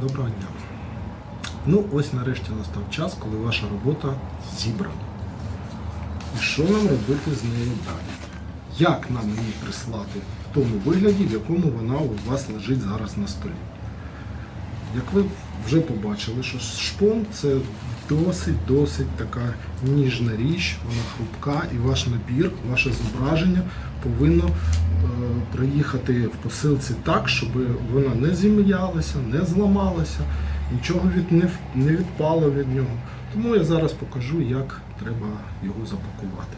Доброго дня. Ну, ось нарешті настав час, коли ваша робота зібрана. І що нам робити з нею далі? Як нам її прислати в тому вигляді, в якому вона у вас лежить зараз на столі? Як ви вже побачили, що шпон це досить-досить така ніжна річ, вона хрупка, і ваш набір, ваше зображення повинно е, приїхати в посилці так, щоб вона не зім'ялася, не зламалася, нічого від, не, не відпало від нього. Тому я зараз покажу, як треба його запакувати.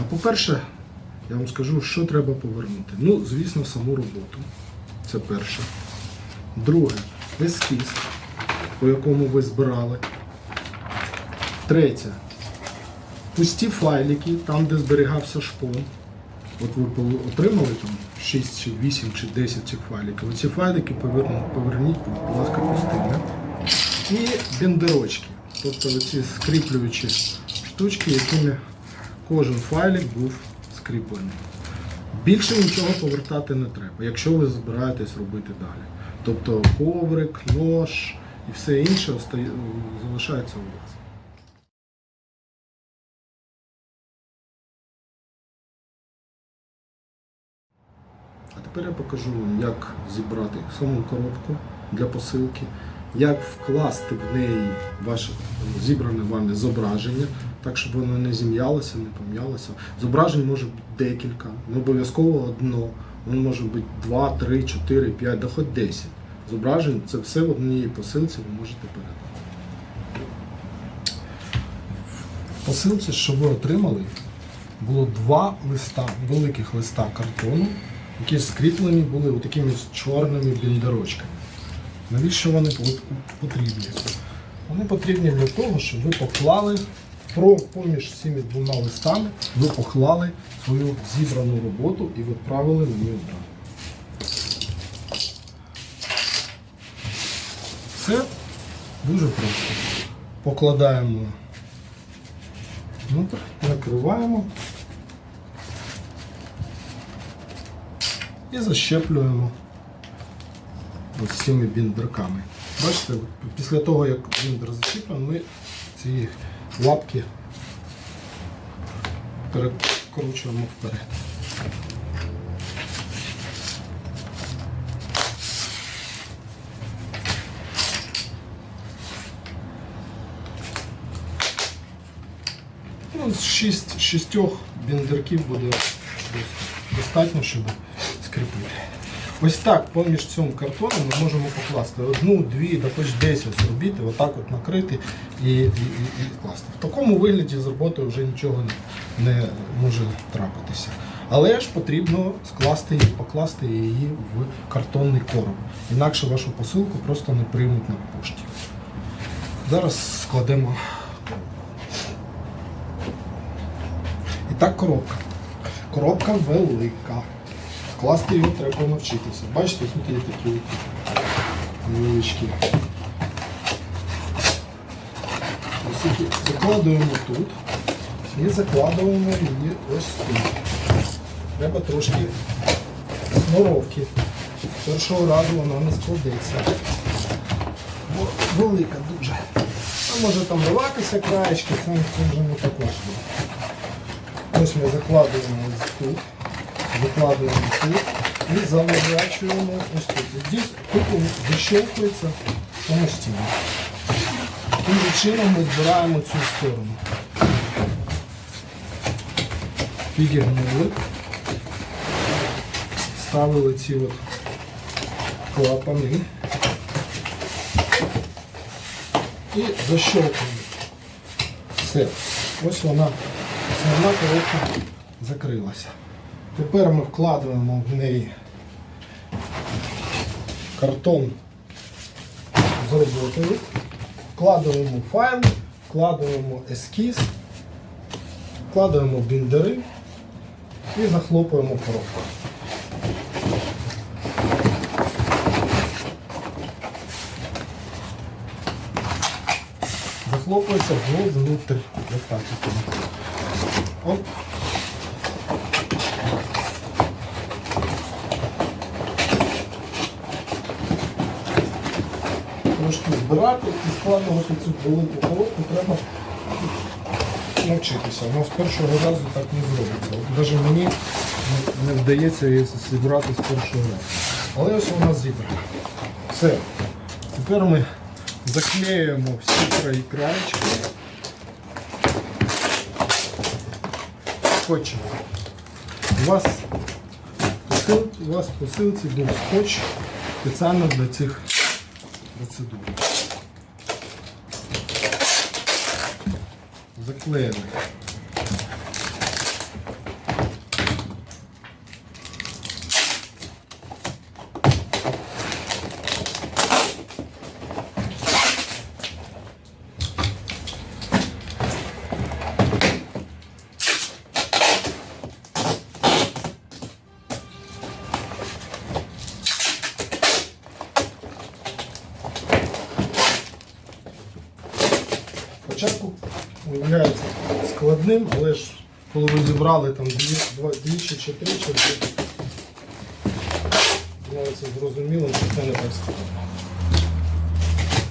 А по-перше, я вам скажу, що треба повернути. Ну, звісно, саму роботу. Це перше. Друге, ескіз, по якому ви збирали. Третє. Пусті файлики, там, де зберігався шпон. От ви отримали там 6 чи 8 чи 10 цих файликів. Оці файлики поверніть, поверніть, будь ласка, пустими. І бендерочки. Тобто оці скріплюючі штучки, якими кожен файлик був скріплений. Більше нічого повертати не треба, якщо ви збираєтесь робити далі. Тобто коврик, нож і все інше залишається у вас. Тепер я покажу вам, як зібрати саму коробку для посилки, як вкласти в неї ваше зібране вами зображення, так щоб воно не зім'ялося, не пом'ялося. Зображень може бути декілька, не обов'язково одно. Воно може бути 2, 3, 4, 5, да хоч 10. Зображень це все в одній посилці ви можете передати. В посилці, що ви отримали, було два листа, великих листа картону, які скріплені були такими чорними біндерочками. Навіщо вони потрібні? Вони потрібні для того, щоб ви поклали поміж цими двома листами, ви поклали свою зібрану роботу і відправили мені одразу. Все дуже просто. Покладаємо внутрь, накриваємо і защеплюємо ось цими біндерками. Бачите, після того, як біндер защіплений, ми ці лапки перекручуємо вперед. Ну, з шість, шістьох біндерків буде дос- достатньо, щоб скріпити. Ось так поміж цим картоном ми можемо покласти одну, дві, да хоч 10 зробити, отак от накрити і, і, і, і класти. В такому вигляді з роботою вже нічого не, не може трапитися. Але ж потрібно скласти її, покласти її в картонний короб. Інакше вашу посилку просто не приймуть на пошті. Зараз складемо І так коробка. Коробка велика. Скласти його треба навчитися. Бачите, тут є такі невеличкі. Закладуємо тут і закладуємо її ось тут. Треба трошки сноровки. З першого разу вона не складеться. Бо велика дуже. А може там рватися краєчки, це вже не так важливо. Ось ми закладуємо ось тут, закладуємо тут і заворачуємо ось тут. І Здесь тут він защелкується самостійно. Таким же чином ми збираємо цю сторону. Підігнули, ставили ці от клапани і защелкуємо. Все. Ось вона, основна коробка закрилася. Тепер ми вкладаємо в неї картон з роботою, вкладаємо файл, вкладаємо ескіз, вкладаємо біндери і захлопуємо коробку. Захлопується от. Оп. Трошки збирати і складувати цю велику коробку треба навчитися. Воно з першого разу так не зробиться. Навіть мені не- вдається її зібрати з першого разу. Але ось вона зібрана. Все. Тепер ми заклеюємо всі краї краєчки. Скотчем. У вас посилці був скотч спеціально для цих процедур. Заклеїли. Складним, але ж коли ви зібрали там дві, два, двічі чи тричі, становиться зрозуміло, що це не так складно.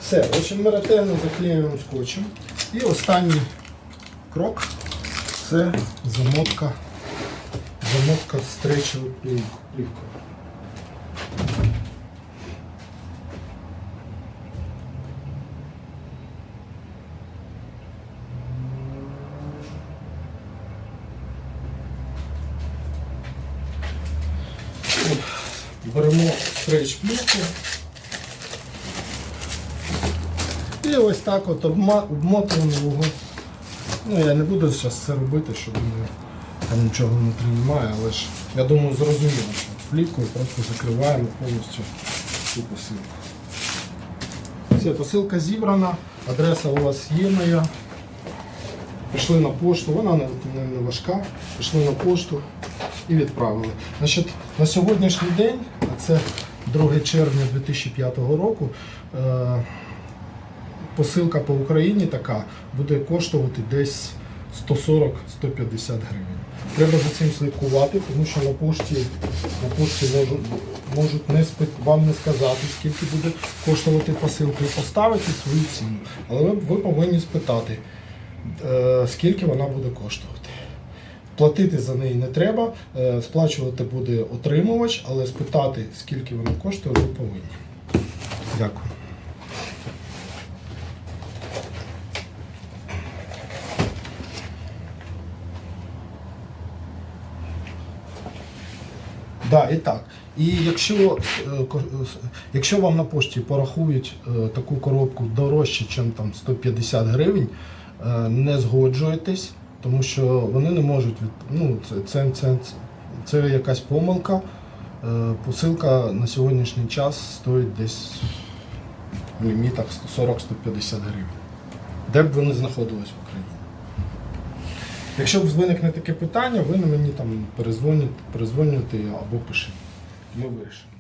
Все, в ми ретельно заклеюємо скотчем. І останній крок це замотка, замотка стречовою плівкою. Беремо стрейч плівку. І ось так от обмотуємо його. Ну, я не буду зараз це робити, щоб не, там нічого не приймає, але ж я думаю зрозуміло, що плівкою просто закриваємо повністю цю посилку. Все, посилка зібрана, адреса у вас є моя. Пішли на пошту, вона не, не, важка. Пішли на пошту і відправили. Значить, на сьогоднішній день, це 2 червня 2005 року, е, посилка по Україні така буде коштувати десь 140-150 гривень. Треба за цим слідкувати, тому що на пошті, на пошті можуть, можуть не спит, вам не сказати, скільки буде коштувати посилка і поставити свою ціну. Але ви, ви повинні спитати, е, скільки вона буде коштувати. Платити за неї не треба, е, сплачувати буде отримувач, але спитати, скільки вона коштує, ви повинні. Дякую. Да, і так. І якщо, е, е, якщо вам на пошті порахують таку коробку дорожче, ніж 150 гривень, не згоджуйтесь, тому що вони не можуть від... ну, це, це, це, це якась помилка. Е, Посилка на сьогоднішній час стоїть десь в лімітах 140-150 гривень. Де б ви не знаходились в Україні. Якщо виникне таке питання, ви на мені там перезвонюєте, або пишете. Ми вирішимо.